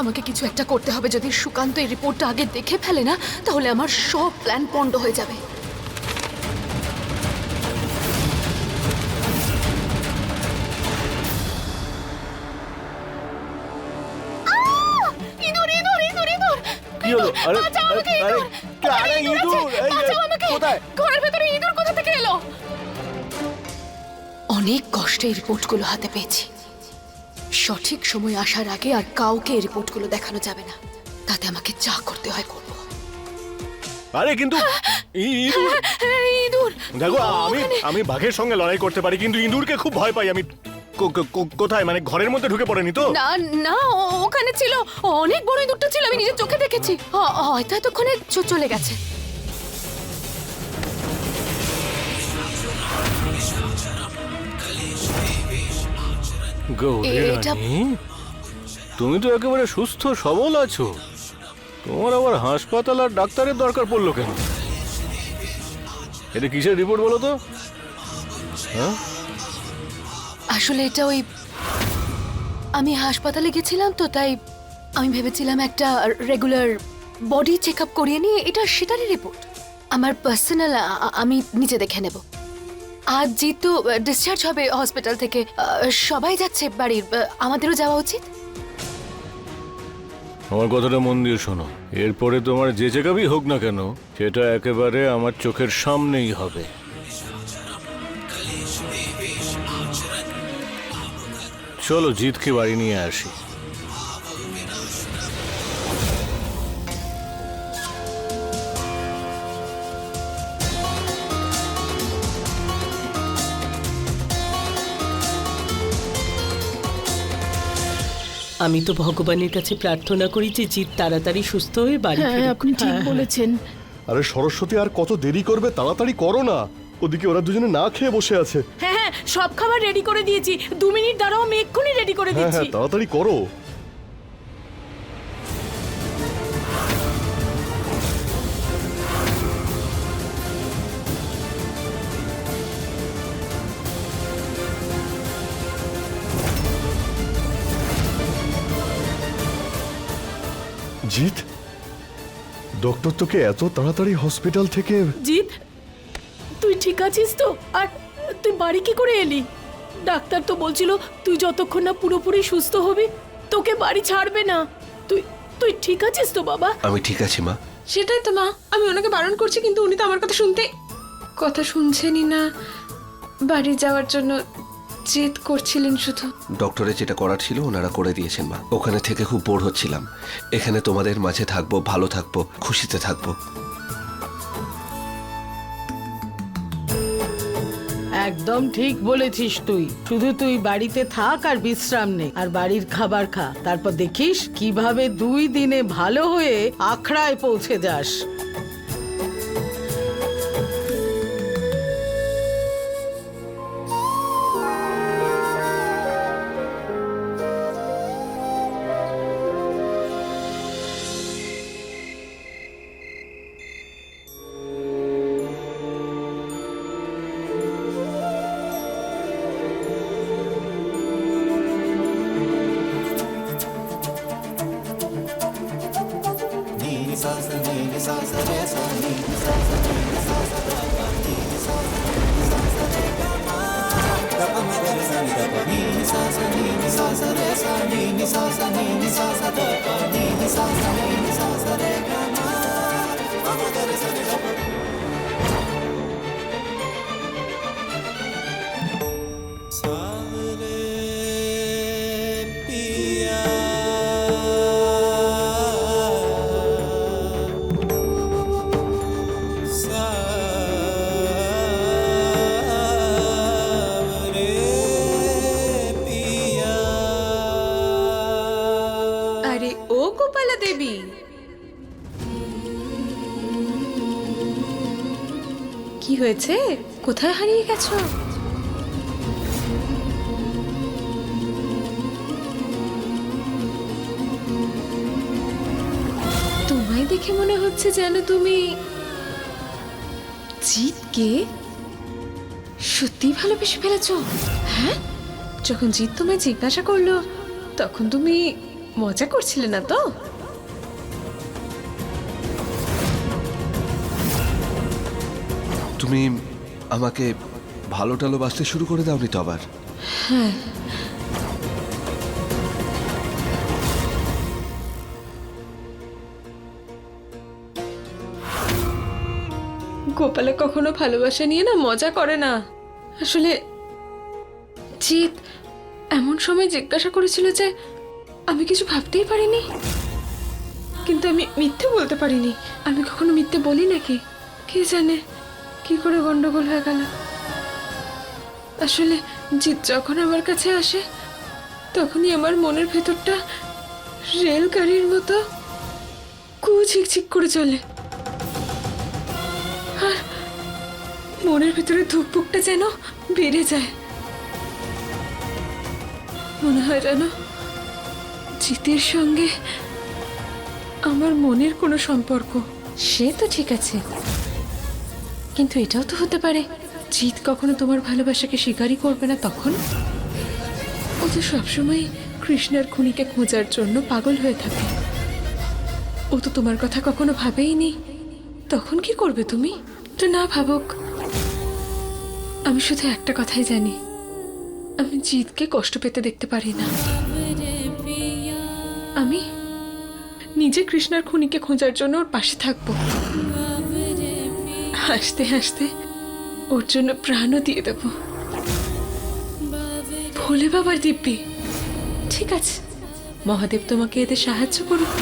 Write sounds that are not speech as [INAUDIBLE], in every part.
আমাকে কিছু একটা করতে হবে। যদি সুকান্ত এই রিপোর্টটা আগে দেখে ফেলে না তাহলে আমার সব প্ল্যান পণ্ড হয়ে যাবে। অনেক কষ্টে রিপোর্টগুলো হাতে পেয়েছি। সঠিক সময় আসার আগে আর কাউকে রিপোর্টগুলো দেখানো যাবে না। তাতে আমাকে যা করতে হয় করব। আরে কিন্তু ইঁদুর! ইঁদুর! দেখো আমি আমি বাঘের সঙ্গে লড়াই করতে পারি কিন্তু ইঁদুরকে খুব ভয় পাই আমি কোথায়? মানে ঘরের মধ্যে ঢুকে পড়েনি তো? না না ওখানে ছিল। অনেক বড় ইঁদুরটা ছিল আমি নিজের চোখে দেখেছি। হয়তো এতক্ষণে চলে গেছে। গৌরী এটা- রানী, তুমি তো একেবারে সুস্থ সবল আছো। তোমার আবার হাসপাতাল আর ডাক্তারের দরকার পড়ল কেন? এটা কিসের রিপোর্ট বলো তো? হ্যাঁ? আসলে এটা ওই আমি হাসপাতালে গেছিলাম তো তাই আমি ভেবেছিলাম একটা রেগুলার বডি চেক আপ করিয়ে নিয়ে এটা সেটারই রিপোর্ট আমার পার্সোনাল আমি নিচে দেখে নেব। আজ জিতু ডিসচার্জ হবে হসপিটাল থেকে সবাই যাচ্ছে বাড়ির আমাদেরও যাওয়া উচিত? আমার কথাটা মন দিয়ে শোনো। এরপরে তোমার যে জায়গাবি হোক না কেন, সেটা একেবারে আমার চোখের সামনেই হবে। চলো জিতকে বাড়ি নিয়ে আসি। আমি তো ভগবানের কাছে প্রার্থনা করি যে জিৎ তাড়াতাড়ি সুস্থ হয়ে বাড়ি হ্যাঁ ফিরুক। আপনি ঠিক হ্যাঁ, বলেছেন। আরে সরস্বতী আর কত দেরি করবে? তাড়াতাড়ি করো না। ওদিকে ওরা দুজনে না খেয়ে বসে আছে। হ্যাঁ হ্যাঁ সব খাবার রেডি করে দিয়েছি। দু মিনিট দাঁড়াও আমি এক্ষুনি রেডি করে হ্যাঁ দিচ্ছি। হ্যাঁ তাড়াতাড়ি করো। জিৎ? ডক্টর তোকে এত তাড়াতাড়ি হসপিটাল থেকে জিৎ তুই ঠিক আছিস তো? আর তুই বাড়ি কি করে এলি? ডাক্তার তো বলছিল তুই যতক্ষণ না পুরোপুরি সুস্থ হবি তোকে বাড়ি ছাড়বে না। তুই তুই ঠিক আছিস তো বাবা? আমি ঠিক আছি মা। সেটাই তো মা। আমি ওনাকে বারণ করছি কিন্তু উনি তো আমার কথা শুনতে কথা শুনছেনই না। বাড়ি যাওয়ার জন্য জেদ করছিলেন শুধু। ডক্টরে যেটা করার ছিল ওনারা করে দিয়েছেন মা। ওখানে থেকে খুব বোর হচ্ছিলাম। এখানে তোমাদের মাঝে থাকব ভালো থাকব খুশিতে থাকব। একদম ঠিক বলেছিস তুই। শুধু তুই বাড়িতে থাক আর বিশ্রাম নে আর বাড়ির খাবার খা। তারপর দেখিস কীভাবে দুই দিনে ভালো হয়ে আখড়ায় পৌঁছে যাস। দেবী কি হয়েছে? কোথায় হারিয়ে গেছো? তোমায় দেখে মনে হচ্ছে যেন তুমি জিতকে সত্যি ভালোবেসে ফেলেছো হ্যাঁ? যখন জিৎ তোমায় জিজ্ঞাসা করল, তখন তুমি মজা করছিলে না তো? তুমি আমাকে ভালো টালো বাসতে শুরু করে দাও দাওনি তো আবার? গোপালে কখনো ভালোবাসা নিয়ে না মজা করে না। আসলে জিৎ এমন সময় জিজ্ঞাসা করেছিল যে আমি কিছু ভাবতেই পারিনি। কিন্তু আমি মিথ্যে বলতে পারিনি। আমি কখনো মিথ্যে বলি নাকি? কে জানে? কি করে গন্ডগোল হয়ে গেল? আসলে জিৎ যখন আমার কাছে আসে, তখনই আমার মনের ভেতরটা রেলগাড়ির মতো কু ঝিকঝিক করে চলে। আর মনের ভিতরে ধুকপুকটা যেন বেড়ে যায়। মনে হয় যেন জিতের সঙ্গে আমার মনের কোনো সম্পর্ক। সে তো ঠিক আছে। কিন্তু এটাও তো হতে পারে। জিত কখনো তোমার ভালোবাসাকে স্বীকারই করবে না তখন? ও তো সবসময় কৃষ্ণার খুনিকে খোঁজার জন্য পাগল হয়ে থাকে। ও তো তোমার কথা কখনো ভাবেই নি তখন কি করবে তুমি? তো না ভাবুক। আমি শুধু একটা কথাই জানি। আমি জিতকে কষ্ট পেতে দেখতে পারি না। আমি নিজে কৃষ্ণার খুনিকে খোঁজার জন্য ওর পাশে থাকব। হাসতে হাসতে ওর জন্য প্রাণও দিয়ে দেব। ভোলে বাবার দিব্যি। ঠিক আছে। মহাদেব তোমাকে এতে সাহায্য করুক।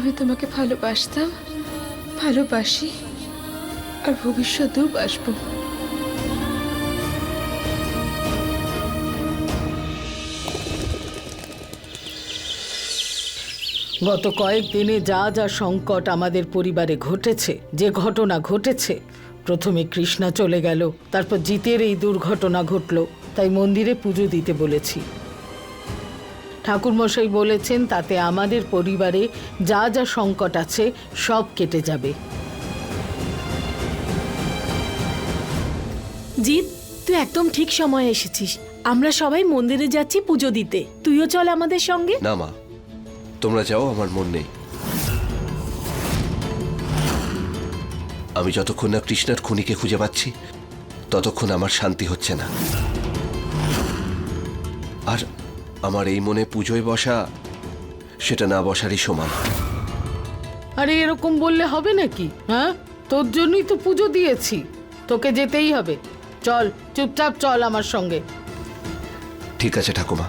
আমি তোমাকে ভালোবাসতাম, ভালোবাসি, আর ভবিষ্যতেও বাসবো। গত কয়েকদিনে যা যা সংকট আমাদের পরিবারে ঘটেছে, যে ঘটনা ঘটেছে, প্রথমে কৃষ্ণা চলে গেল, তারপর জিতের এই দুর্ঘটনা ঘটলো, তাই মন্দিরে পুজো দিতে বলেছি। ঠাকুরমশাই বলেছেন তাতে আমাদের পরিবারে যা যা সংকট আছে সব কেটে যাবে। জিৎ তুই একদম ঠিক সময়ে এসেছিস। আমরা সবাই মন্দিরে যাচ্ছি পুজো দিতে। তুইও চল আমাদের সঙ্গে। না মা তোমরা যাও আমার মন নেই। আমি যতক্ষণ না কৃষ্ণার খুনিকে খুঁজে পাচ্ছি ততক্ষণ আমার শান্তি হচ্ছে না। আর আমার এই মনে পুজোয় বসা সেটা না বসারই সমান। আরে এরকম বললে হবে নাকি হ্যাঁ? তোর জন্যই তো পুজো দিয়েছি তোকে যেতেই হবে। চল চুপচাপ চল আমার সঙ্গে। ঠিক আছে ঠাকুমা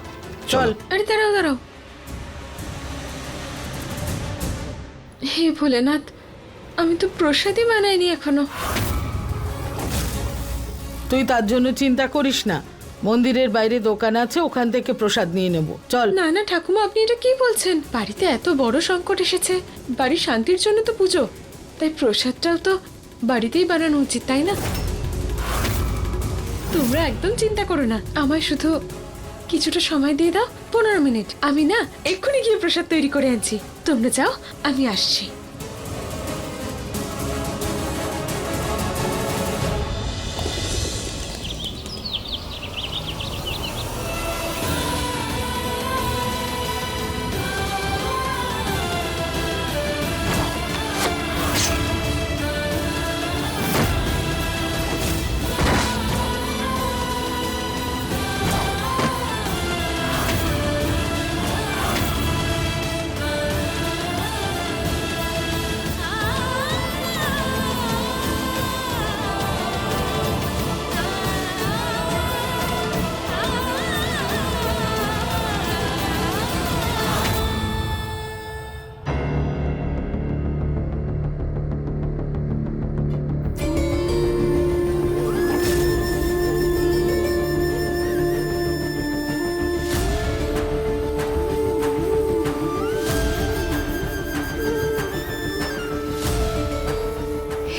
চল। আরে দাঁড়াও দাঁড়াও। হে ভোলেনাথ আমি তো প্রসাদই বানাইনি এখনও। তুই তার জন্য চিন্তা করিস না। মন্দিরের বাইরে দোকান আছে, ওখান থেকে প্রসাদ নিয়ে নেব। চল। না না, ঠাকুমা, আপনি এটা কি বলছেন? বাড়িতে এত বড় সংকট এসেছে। বাড়ির শান্তির জন্য তো পুজো। তাই প্রসাদটাও তো বাড়িতেই বানানো উচিত, তাই না? তোমরা একদম চিন্তা করো না। আমায় শুধু কিছুটা সময় দিয়ে দাও, পনেরো মিনিট। আমি না, এক্ষুনি গিয়ে প্রসাদ তৈরি করে আনছি। তোমরা যাও, আমি আসছি।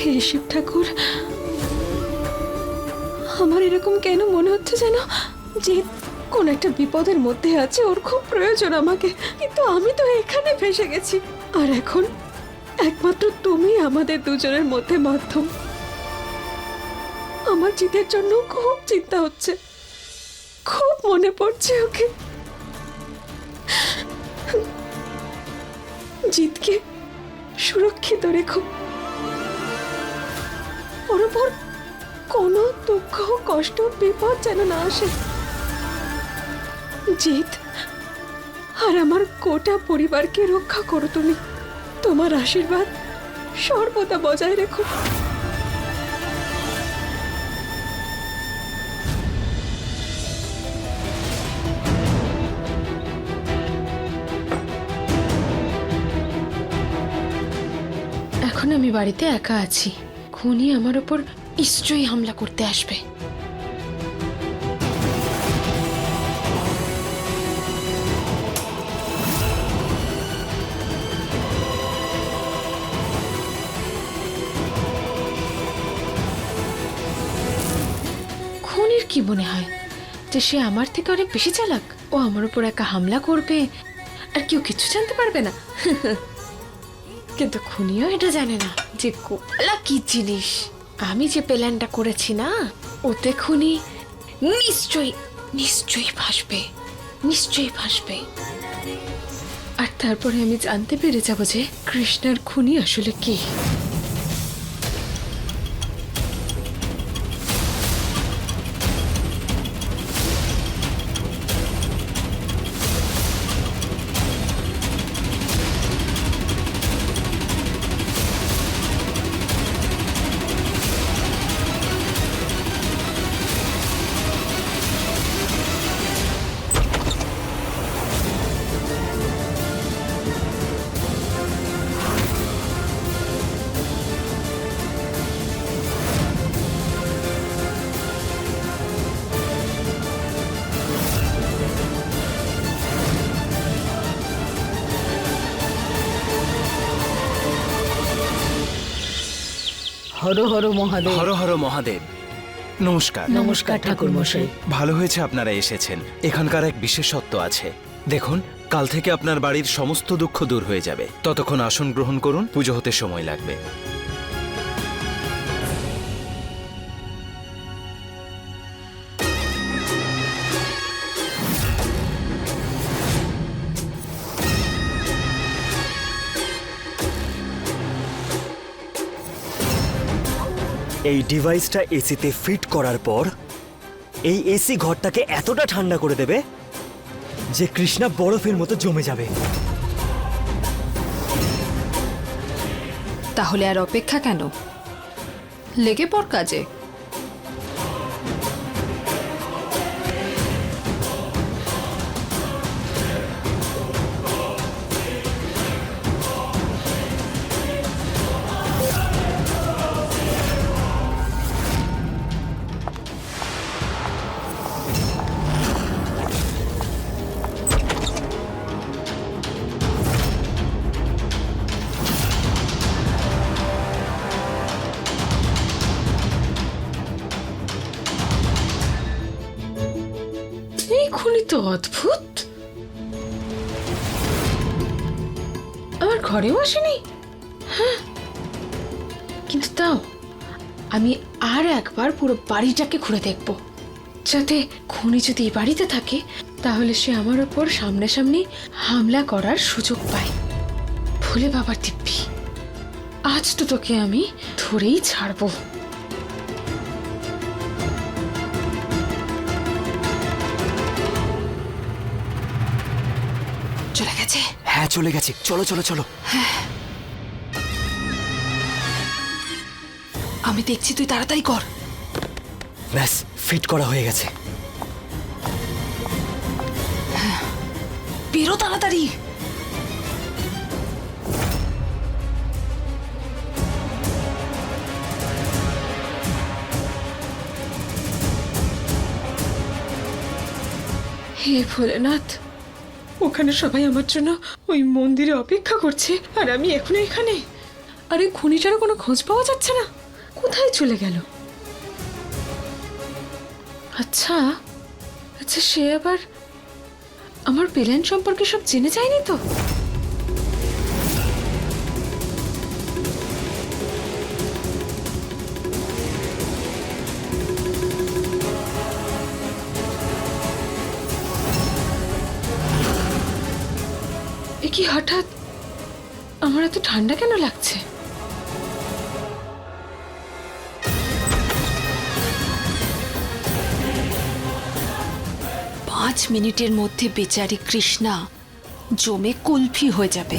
শিব ঠাকুর, আমার এরকম কেন মনে হচ্ছে যেন যে কোন একটা বিপদের মধ্যে আছে ওর খুব প্রয়োজন আমাকে। কিন্তু আমি তো এখানে ফেসে গেছি। আর এখন একমাত্র তুমি আমাদের দুজনের মধ্যে মাধ্যম। আমার জিতের জন্য খুব চিন্তা হচ্ছে। খুব মনে পড়ছে ওকে। জিতকে সুরক্ষিত রেখো। ওর ওপর কোনো দুঃখ কষ্ট বিপদ যেন না আসে। জিত আর আমার গোটা পরিবারকে রক্ষা করো তুমি। তোমার আশীর্বাদ সর্বদা বজায় রেখো। এখন আমি বাড়িতে একা আছি। খুনি আমার ওপর নিশ্চয়ই হামলা করতে আসবে। খুনির কি মনে হয়? যে সে আমার থেকে অনেক বেশি চালাক। ও আমার উপর একা হামলা করবে। আর কেউ কিছু জানতে পারবে না। [LAUGHS] কিন্তু খুনিও এটা জানে না যে কোলা কি জিনিস। আমি যে প্ল্যানটা করেছি না, ওতে খুনি নিশ্চয়ই নিশ্চয়ই ভাসবে নিশ্চয়ই ভাসবে আর তারপরে আমি জানতে পেরে যাব যে কৃষ্ণার খুনি আসলে কি। হর হর মহাদেব। হর হর মহাদেব। নমস্কার। নমস্কার ঠাকুর মশাই। ভালো হয়েছে আপনারা এসেছেন। এখানকার এক বিশেষত্ব আছে। দেখুন কাল থেকে আপনার বাড়ির সমস্ত দুঃখ দূর হয়ে যাবে। ততক্ষণ আসন গ্রহণ করুন পুজো হতে সময় লাগবে। এই ডিভাইসটা এসিতে ফিট করার পর এই এসি ঘরটাকে এতটা ঠান্ডা করে দেবে যে কৃষ্ণা বরফের মতো জমে যাবে। তাহলে আর অপেক্ষা কেন? লেগে পড় কাজে। বাড়িটাকে ঘুরে দেখব। যাতে খুনি যদি এই বাড়িতে থাকে তাহলে সে আমার ওপর সামনাসামনি হামলা করার সুযোগ পায়। ভুলে বাবার দিব্যি আজ তো তোকে আমি ধরেই ছাড়বো। চলে গেছে? হ্যাঁ চলে গেছে। চলো চলো চলো। আমি দেখছি তুই তাড়াতাড়ি কর। ব্যাস ফিট করা হয়ে গেছে। বেরো তাড়াতাড়ি। হে ভোলেনাথ, ওখানে সবাই আমার জন্য ওই মন্দিরে অপেক্ষা করছে, আর আমি এখনও এখানে। আরে খুনিটারও কোনো খোঁজ পাওয়া যাচ্ছে না। কোথায় চলে গেল? আচ্ছা আচ্ছা সে আবার আমার প্লেন সম্পর্কে সব জেনে যায়নি তো? কি হঠাৎ আমার এত ঠান্ডা কেন লাগছে? পাঁচ মিনিটের মধ্যে বেচারি কৃষ্ণা জমে কুলফি হয়ে যাবে।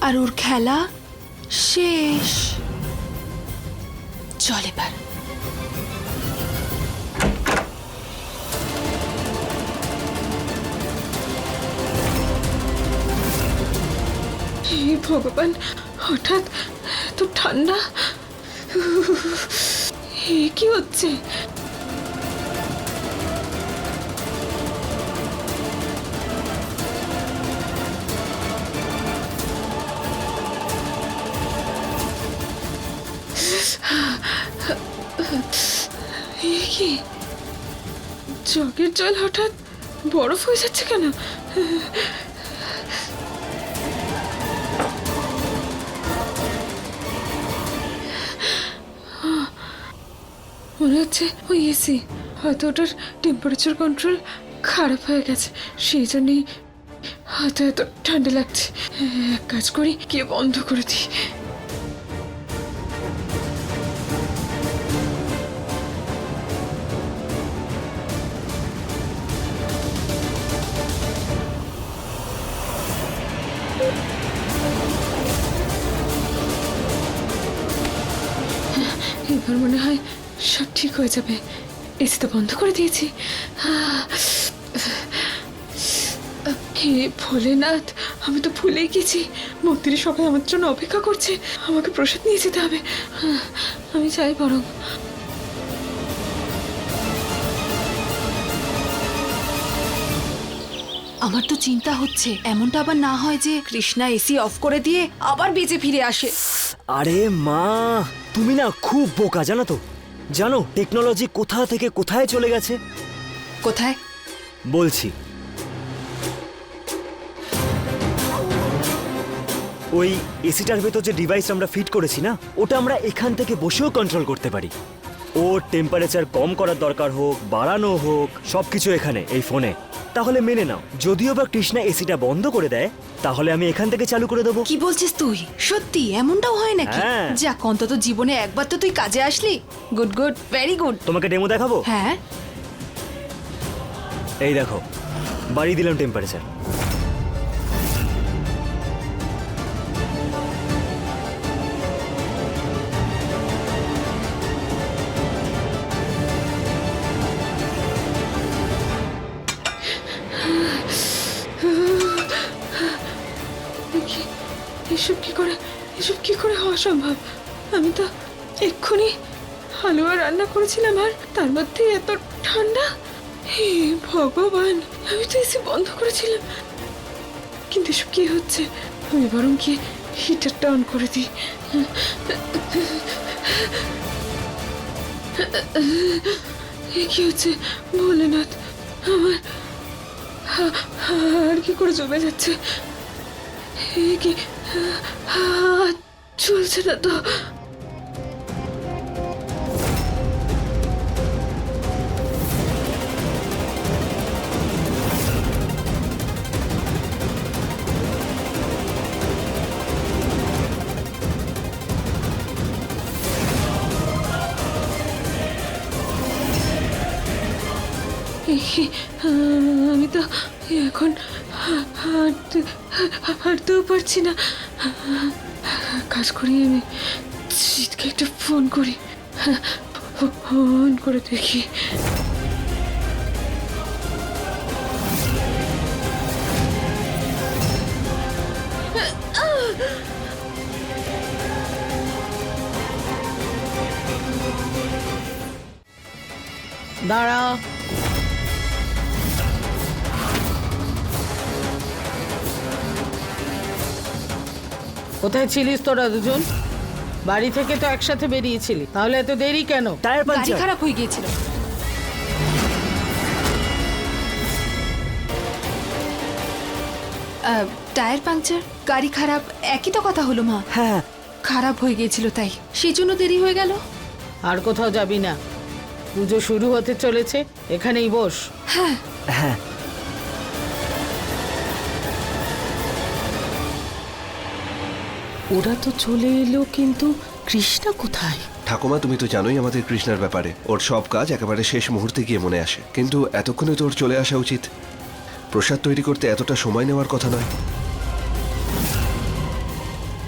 আর ওর খেলা শেষ। চল এবার। ভগবান, হঠাৎ তো ঠান্ডা। কি হচ্ছে? কি জগের জল হঠাৎ বরফ হয়ে যাচ্ছে কেন? মনে হচ্ছে ওই এসি হয়তো ওটার টেম্পারেচার কন্ট্রোল খারাপ হয়ে গেছে। সেই জন্যই হয়তো এত ঠান্ডা লাগছে। এক কাজ করি, গিয়ে বন্ধ করে দিই। এবার মনে হয় সব ঠিক হয়ে যাবে। এসি তো বন্ধ করে দিয়েছি। ভোলেনাথ, আমি তো ভুলেই গেছি। মন্দিরে সবাই আমার জন্য অপেক্ষা করছে। আমাকে প্রসাদ নিয়ে যেতে হবে। আমি চাই বরং। আমার তো চিন্তা হচ্ছে, এমনটা আবার না হয় যে কৃষ্ণা এসি অফ করে দিয়ে আবার বেজে ফিরে আসে। আরে মা তুমি না খুব বোকা জানো তো? জানো টেকনোলজি কোথা থেকে কোথায় চলে গেছে? কোথায়? বলছি। ওই এসিটার ভেতর যে ডিভাইস আমরা ফিট করেছি না ওটা আমরা এখান থেকে বসেও কন্ট্রোল করতে পারি। ওর টেম্পারেচার কম করার দরকার হোক বাড়ানো হোক সবকিছু এখানে এই ফোনে তাহলে মেনে নাও যদিও বা কৃষ্ণা এসিটা বন্ধ করে দেয় তাহলে আমি এখান থেকে চালু করে দেবো। কি বলছিস তুই? সত্যি এমনটাও হয় নাকি? হ্যাঁ। যাক অন্তত জীবনে একবার তো তুই কাজে আসলি। গুড গুড ভেরি গুড তোমাকে ডেমো দেখাবো? হ্যাঁ। এই দেখো বাড়িয়ে দিলাম টেম্পারেচার করে, এসব কি করে হওয়া সম্ভব? আমি তো এক্ষুনি হালুয়া রান্না করেছিলাম, আর তার মধ্যে এত ঠান্ডা? হে ভগবান, আমি তো এসে বন্ধ করেছিলাম। কিন্তু এসব কি হচ্ছে? আমি বরং গিয়ে হিটারটা অন করে দিই। কি হচ্ছে? ভোলেনাথ, আমার আর কি করে জমে যাচ্ছে? এ কি হাত চলছে না তো এ হাঁটতেও পারছি না। কাজ করি আমি। জিতকে একটা ফোন করি। ফোন করে দেখি। দাঁড়া কোথায় ছিলিস তোরা দুজন? বাড়ি থেকে তো একসাথে বেরিয়েছিলি তাহলে এত দেরি কেন? টায়ার গাড়ি পাঞ্চার খারাপ হয়ে গিয়েছিল। আহ, টায়ার পাংচার গাড়ি খারাপ একই তো কথা হলো মা। হ্যাঁ। খারাপ হয়ে গিয়েছিল তাই। সেই জন্য দেরি হয়ে গেল। আর কোথাও যাবি না। পুজো শুরু হতে চলেছে এখানেই বস। হ্যাঁ। হ্যাঁ। ওরা তো চলে এলো কিন্তু কৃষ্ণা কোথায়? ঠাকুমা তুমি তো জানোই আমাদের কৃষ্ণার ব্যাপারে। ওর সব কাজ একেবারে শেষ মুহূর্তে গিয়ে মনে আসে। কিন্তু এতক্ষণে তো ওর চলে আসা উচিত। প্রসাদ তৈরি করতে এতটা সময় নেওয়ার কথা নয়।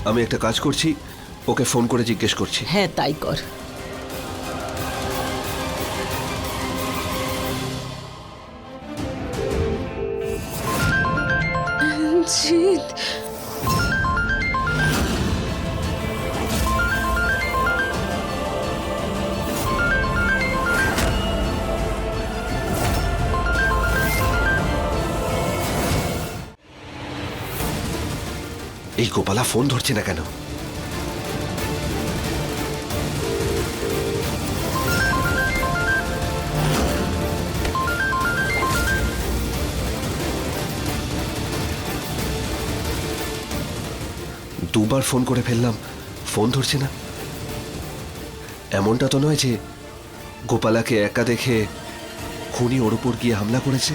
আমি একটা কাজ করছি ওকে ফোন করে জিজ্ঞেস করছি। হ্যাঁ তাই কর। এই গোপালা ফোন ধরছে না কেন? দুবার ফোন করে ফেললাম, ফোন ধরছে না। এমনটা তো নয় যে গোপালাকে একা দেখে খুনি ওর উপর গিয়ে হামলা করেছে।